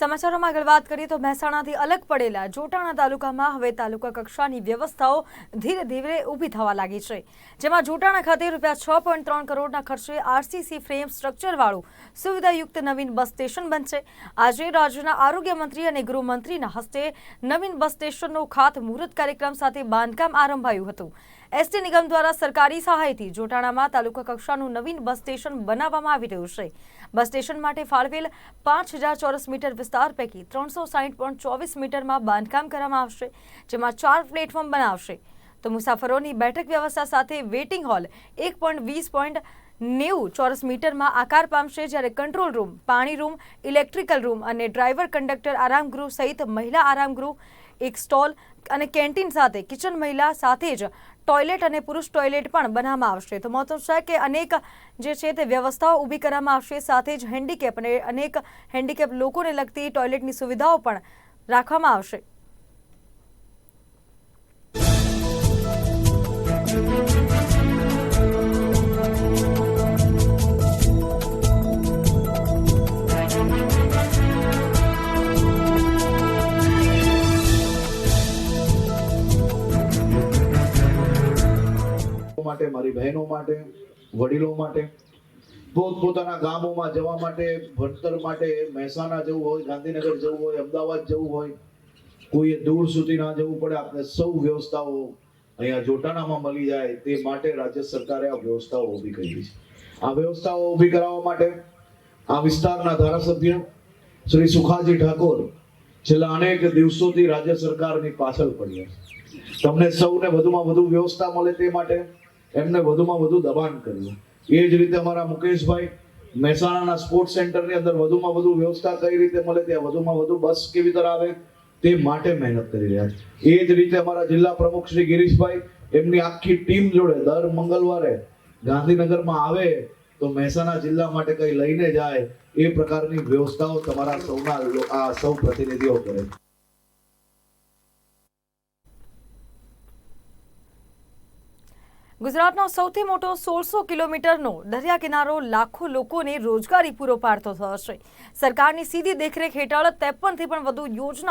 સમાચારોમાં આગળ વાત કરીએ તો મહેસાણાથી અલગ પડેલા જોટાણા તાલુકામાં હવે તાલુકા કક્ષાની વ્યવસ્થાઓ ધીરે ધીરે ઊભી થવા લાગી છે. જેમાં જોટાણા ખાતે રૂપિયા છ પોઈન્ટ ત્રણ કરોડના ખર્ચે આરસીસી ફ્રેમ સ્ટ્રક્ચરવાળું સુવિધાયુક્ત નવીન બસ સ્ટેશન બનશે. આજે રાજ્યના આરોગ્ય મંત્રી અને ગૃહમંત્રીના હસ્તે નવીન બસ સ્ટેશનનો ખાતમુહૂર્ત કાર્યક્રમ સાથે બાંધકામ આરંભાયું હતું. એસટી નિગમ દ્વારા સરકારી સહાયથી જોટાણામાં તાલુકા કક્ષાનું નવીન બસ સ્ટેશન બનાવવામાં આવી રહ્યું છે. બસ સ્ટેશન માટે ફાળવેલ પાંચ ચોરસ મીટર વિસ્તાર પૈકી ત્રણસો સાહીઠ પોઈન્ટ ચોવીસ મીટરમાં બાંધકામ કરવામાં આવશે, જેમાં ચાર પ્લેટફોર્મ બનાવશે. તો મુસાફરોની બેઠક વ્યવસ્થા સાથે વેઇટિંગ હોલ એક પોઈન્ટ વીસ પોઈન્ટ નેવું ચોરસ મીટરમાં આકાર પામશે, જ્યારે કંટ્રોલ રૂમ, પાણી રૂમ, ઇલેક્ટ્રિકલ રૂમ અને ડ્રાઈવર કંડક્ટર આરામગૃહ સહિત મહિલા આરામગૃહ એક સ્ટોલ અને કેન્ટીન સાથે કિચન મહિલા સાથે જ ટોયલેટ અને પુરુષ ટોયલેટ પણ બનાવવામાં આવશે. તો મહત્વ છે કે અનેક જે છે તે વ્યવસ્થાઓ ઊભી કરવામાં આવશે. સાથે જ હેન્ડીકેપ અને અનેક હેન્ડીકેપ લોકોને લગતી ટોયલેટની સુવિધાઓ પણ રાખવામાં આવશે. માટે, મારી બહેનો માટે, વડીલો માટે પોતપોતાના ગામોમાં જવા માટે, ભણતર માટે, મહેસાણા જવું હોય, ગાંધીનગર જવું હોય, અમદાવાદ જવું હોય, કોઈએ દૂર સુધી ના જવું પડે, આપણે સૌ વ્યવસ્થાઓ અહીંયા જોટાણામાં મળી જાય, તે માટે રાજ્ય સરકારે આ વ્યવસ્થાઓ ઊભી કરી છે. આ વ્યવસ્થાઓ ઊભી કરાવવા માટે આ વિસ્તારના ધારાસભ્ય શ્રી સુખાજી ઠાકોર છેલ્લા અનેક દિવસોથી રાજ્ય સરકારની પાછળ પડ્યા તમને સૌને વધુમાં વધુ વ્યવસ્થા મળે તે માટે એમને વધુમાં વધુ દબાણ કર્યું. એ જ રીતે અમારા મુકેશભાઈ મહેસાણાના સ્પોર્ટ્સ સેન્ટરની અંદર વધુમાં વધુ વ્યવસ્થા કઈ રીતે મળે ત્યાં વધુમાં વધુ બસ કેવી રીતે આવે તે માટે મહેનત કરી રહ્યા છે. એ જ રીતે અમારા જિલ્લા પ્રમુખ શ્રી ગિરીશભાઈ એમની આખી ટીમ જોડે દર મંગળવારે ગાંધીનગરમાં આવે તો મહેસાણા જિલ્લા માટે કંઈ લઈને જાય એ પ્રકારની વ્યવસ્થાઓ તમારા સૌના આ સૌ પ્રતિનિધિઓ કરે છે. ગુજરાતનો સૌથી મોટો સોળસો કિલોમીટરનો દરિયા કિનારો લાખો લોકોને રોજગારી પૂરો પાડતો છે. સરકારની સીધી દેખરેખ હેઠળ ત્રેપનથી પણ વધુ યોજના